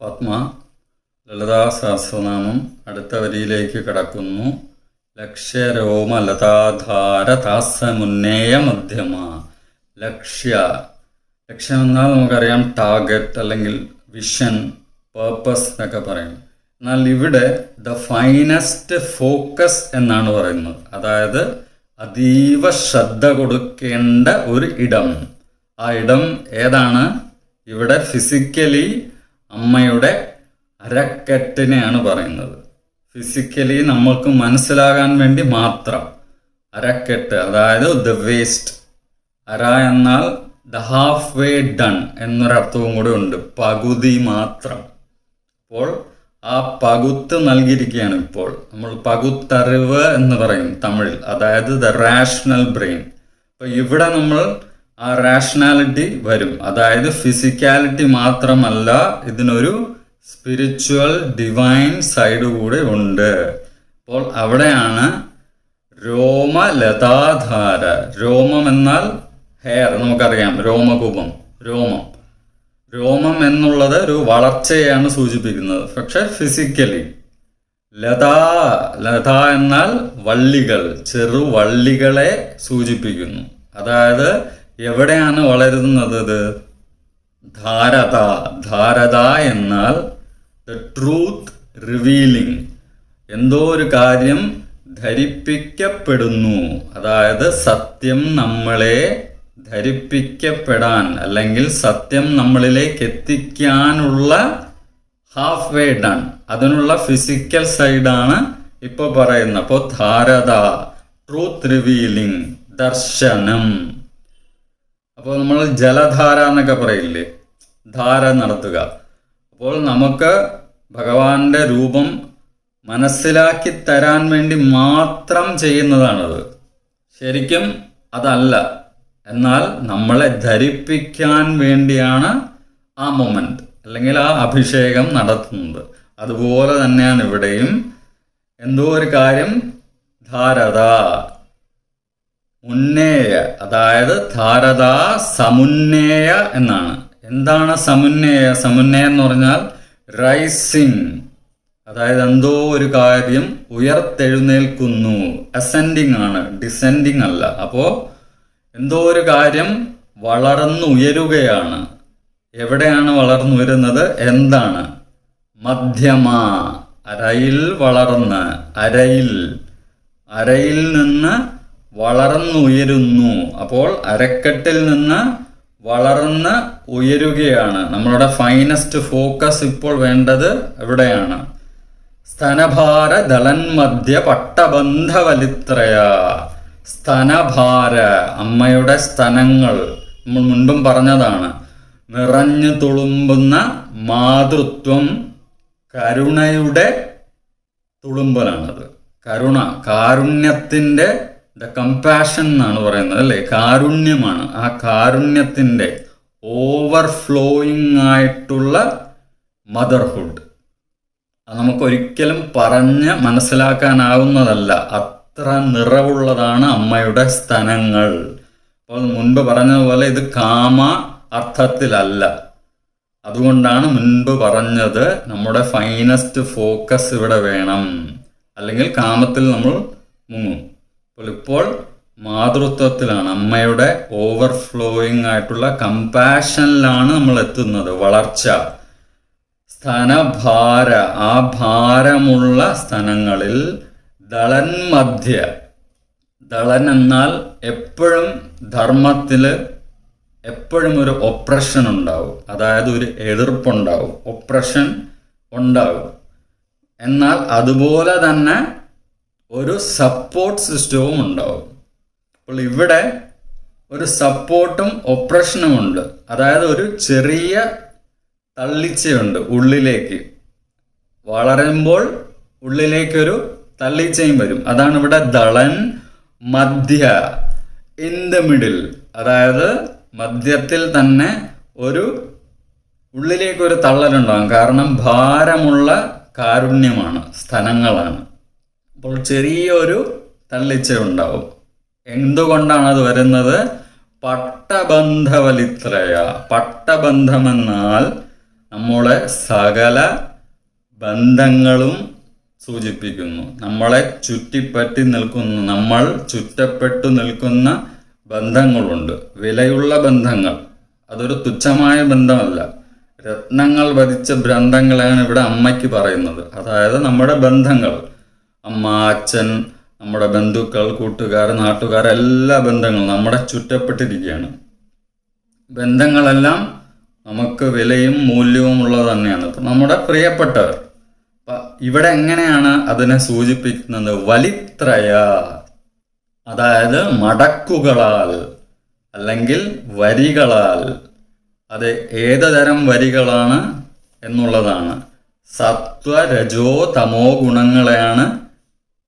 പത്മ ലളിതാ സഹസ്രനാമം അടുത്ത വരിയിലേക്ക് കടക്കുന്നു. ലക്ഷ്യരോമ ലതാധാര താസമുന്നേയ മധ്യമ. ലക്ഷ്യ. ലക്ഷ്യം എന്നാൽ നമുക്കറിയാം ടാർഗറ്റ് അല്ലെങ്കിൽ വിഷൻ പേർപ്പസ് എന്നൊക്കെ പറയും. എന്നാൽ ഇവിടെ ദ ഫൈനസ്റ്റ് ഫോക്കസ് എന്നാണ് പറയുന്നത്. അതായത് അതീവ ശ്രദ്ധ കൊടുക്കേണ്ട ഒരു ഇടം. ആ ഇടം ഏതാണ്? ഇവിടെ ഫിസിക്കലി അമ്മയുടെ അരക്കെട്ടിനെയാണ് പറയുന്നത്. ഫിസിക്കലി നമ്മൾക്ക് മനസ്സിലാകാൻ വേണ്ടി മാത്രം അരക്കെട്ട് അതായത് ദ വേസ്റ്റ് അര എന്നാൽ ദ ഹാഫ് വേ ഡൺ എന്നൊരർത്ഥവും കൂടെ ഉണ്ട്. പകുതി മാത്രം. അപ്പോൾ ആ പകുത്ത് നൽകിയിരിക്കുകയാണ് ഇപ്പോൾ. നമ്മൾ പകുത്തറിവ് എന്ന് പറയും തമിഴിൽ. അതായത് ദ റാഷണൽ ബ്രെയിൻ അപ്പോൾ ഇവിടെ നമ്മൾ ആ റാഷണാലിറ്റി വരും. അതായത് ഫിസിക്കാലിറ്റി മാത്രമല്ല ഇതിനൊരു സ്പിരിച്വൽ ഡിവൈൻ സൈഡ് കൂടെ ഉണ്ട്. അപ്പോൾ അവിടെയാണ് രോമലതാധാര. രോമം എന്നാൽ ഹെയർ നമുക്കറിയാം. രോമകൂപം രോമം. രോമം എന്നുള്ളത് ഒരു വളർച്ചയാണ് സൂചിപ്പിക്കുന്നത്. പക്ഷെ ഫിസിക്കലി ലതാ ലത എന്നാൽ വള്ളികൾ ചെറു വള്ളികളെ സൂചിപ്പിക്കുന്നു. അതായത് എവിടെയാണ് വളരുന്നത് ധാരത ധാരത എന്നാൽ ദ ട്രൂത്ത് റിവീലിംഗ് എന്തോ ഒരു കാര്യം ധരിപ്പിക്കപ്പെടുന്നു. അതായത് സത്യം നമ്മളെ ധരിപ്പിക്കപ്പെടാൻ അല്ലെങ്കിൽ സത്യം നമ്മളിലേക്ക് എത്തിക്കാനുള്ള ഹാഫ് വേ ഡൺ അതിനുള്ള ഫിസിക്കൽ സൈഡാണ് ഇപ്പോൾ പറയുന്നത്. അപ്പോൾ ധാരത ട്രൂത്ത് റിവീലിംഗ് ദർശനം. അപ്പോൾ നമ്മൾ ജലധാര എന്നൊക്കെ പറയില്ലേ? ധാര നടത്തുക. അപ്പോൾ നമുക്ക് ഭഗവാന്റെ രൂപം മനസ്സിലാക്കി തരാൻ വേണ്ടി മാത്രം ചെയ്യുന്നതാണത്. ശരിക്കും അതല്ല. എന്നാൽ നമ്മളെ ധരിപ്പിക്കാൻ വേണ്ടിയാണ് ആ മൊമെന്റ് അല്ലെങ്കിൽ ആ അഭിഷേകം നടത്തുന്നത്. അതുപോലെ തന്നെയാണ് ഇവിടെയും എന്തോ ഒരു കാര്യം ധാരത മുന്നേയ അതായത് ധാരദാ സമുന്നേയ എന്നാണ്. എന്താണ് സമുന്നേയ? സമുന്നയ എന്ന് പറഞ്ഞാൽ റൈസിങ്. അതായത് എന്തോ ഒരു കാര്യം ഉയർത്തെഴുന്നേൽക്കുന്നു. അസെൻഡിങ് ആണ് ഡിസെൻഡിങ് അല്ല. അപ്പോൾ എന്തോ ഒരു കാര്യം വളർന്നുയരുകയാണ് എവിടെയാണ് വളർന്നുയരുന്നത് എന്താണ്? മധ്യമ അരയിൽ വളർന്ന് അരയിൽ. അരയിൽ നിന്ന് വളർന്നുയരുന്നു. അപ്പോൾ അരക്കെട്ടിൽ നിന്ന് വളർന്ന് ഉയരുകയാണ്. നമ്മളുടെ ഫൈനസ്റ്റ് ഫോക്കസ് ഇപ്പോൾ വേണ്ടത് എവിടെയാണ്? സ്തനഭാര ദളന്മധ്യ പട്ടബന്ധവലിത്രയ. സ്ഥനഭാര അമ്മയുടെ സ്തനങ്ങൾ. നമ്മൾ മുൻപും പറഞ്ഞതാണ്. നിറഞ്ഞു തുളുമ്പുന്ന മാതൃത്വം കരുണയുടെ തുളുമ്പലാണത്. കരുണ കാരുണ്യത്തിന്റെ ദ കമ്പാഷൻ എന്നാണ് പറയുന്നത് അല്ലേ? കാരുണ്യമാണ്. ആ കാരുണ്യത്തിന്റെ ഓവർഫ്ലോയിങ് ആയിട്ടുള്ള മദർഹുഡ്. അത് നമുക്കൊരിക്കലും പറഞ്ഞ് മനസ്സിലാക്കാനാവുന്നതല്ല. അത്ര നിറവുള്ളതാണ് അമ്മയുടെ സ്തനങ്ങൾ അപ്പോൾ മുൻപ് പറഞ്ഞതുപോലെ ഇത് കാമ അർത്ഥത്തിലല്ല. അതുകൊണ്ടാണ് മുൻപ് പറഞ്ഞത് നമ്മുടെ ഫൈനസ്റ്റ് ഫോക്കസ് ഇവിടെ വേണം. അല്ലെങ്കിൽ കാമത്തിൽ നമ്മൾ മുങ്ങും. അപ്പോൾ ഇപ്പോൾ മാതൃത്വത്തിലാണ് അമ്മയുടെ ഓവർഫ്ലോയിങ് ആയിട്ടുള്ള കമ്പാഷനിലാണ് നമ്മൾ എത്തുന്നത് വളർച്ച. സ്ഥനഭാര ആ ഭാരമുള്ള സ്ഥലങ്ങളിൽ ദളൻ മധ്യ ദളൻ എന്നാൽ എപ്പോഴും ധർമ്മത്തിൽ എപ്പോഴും ഒരു ഒപ്രഷൻ ഉണ്ടാവും അതായത് ഒരു എതിർപ്പുണ്ടാവും ഒപ്രഷൻ ഉണ്ടാവും. എന്നാൽ അതുപോലെ തന്നെ ഒരു സപ്പോർട്ട് സിസ്റ്റവും ഉണ്ടാവും. അപ്പോൾ ഇവിടെ ഒരു സപ്പോർട്ടും ഒപ്രഷനും ഉണ്ട്. അതായത് ഒരു ചെറിയ തള്ളിച്ചയുണ്ട് ഉള്ളിലേക്ക്. വളരുമ്പോൾ ഉള്ളിലേക്കൊരു തള്ളിച്ചയും വരും. അതാണ് ഇവിടെ ദളൻ മധ്യ ഇൻ ദ മിഡിൽ അതായത് മധ്യത്തിൽ തന്നെ ഒരു ഉള്ളിലേക്കൊരു തള്ളലുണ്ടാകും. കാരണം ഭാരമുള്ള കാരുണ്യമാണ് സ്ഥലങ്ങളാണ്. അപ്പോൾ ചെറിയൊരു തള്ളിച്ച ഉണ്ടാവും എന്തുകൊണ്ടാണ് അത് വരുന്നത്? പട്ടബന്ധവലിത്രയ. പട്ടബന്ധമെന്നാൽ നമ്മളെ സകല ബന്ധങ്ങളും സൂചിപ്പിക്കുന്നു. നമ്മളെ ചുറ്റിപ്പറ്റി നിൽക്കുന്നു. നമ്മൾ ചുറ്റപ്പെട്ടു നിൽക്കുന്ന ബന്ധങ്ങളുണ്ട്. വിലയുള്ള ബന്ധങ്ങൾ. അതൊരു തുച്ഛമായ ബന്ധമല്ല. രത്നങ്ങൾ വധിച്ച ബന്ധങ്ങളാണ് ഇവിടെ അമ്മയ്ക്ക് പറയുന്നത്. അതായത് നമ്മുടെ ബന്ധങ്ങൾ. അമ്മ അച്ഛൻ നമ്മുടെ ബന്ധുക്കൾ കൂട്ടുകാർ നാട്ടുകാർ എല്ലാ ബന്ധങ്ങളും നമ്മുടെ ചുറ്റപ്പെട്ടിരിക്കുകയാണ്. ബന്ധങ്ങളെല്ലാം നമുക്ക് വിലയും മൂല്യവും ഉള്ളത് തന്നെയാണ്. ഇപ്പം നമ്മുടെ പ്രിയപ്പെട്ടവർ ഇവിടെ എങ്ങനെയാണ് അതിനെ സൂചിപ്പിക്കുന്നത്? വലിത്രയ അതായത് മടക്കുകളാൽ അല്ലെങ്കിൽ വരികളാൽ. അത് ഏത് തരം വരികളാണ് എന്നുള്ളതാണ്. സത്വ രജോ തമോ ഗുണങ്ങളെയാണ്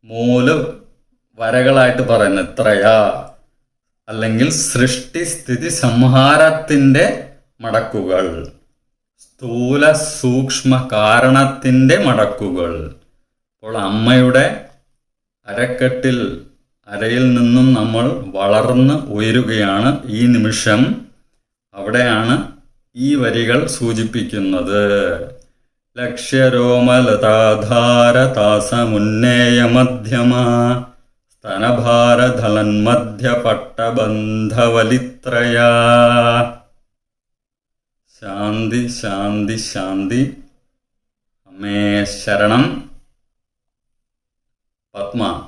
മൂൽ വരകളായിട്ട് പറയുന്നത് എത്രയാ? അല്ലെങ്കിൽ സൃഷ്ടി സ്ഥിതി സംഹാരത്തിന്റെ മടക്കുകൾ സ്ഥൂല സൂക്ഷ്മ കാരണത്തിന്റെ മടക്കുകൾ. അപ്പോൾ അമ്മയുടെ അരക്കെട്ടിൽ അരയിൽ നിന്നും നമ്മൾ വളർന്ന് ഉയരുകയാണ് ഈ നിമിഷം. അവിടെയാണ് ഈ വരികൾ സൂചിപ്പിക്കുന്നത്. लक्ष्यरोमलताधारतासमुन्नयमध्यमा स्तनभारधलन्मध्यपट्टबन्धवलित्रया। शान्ति शान्ति शान्ति। मे शरणं। पद्मा।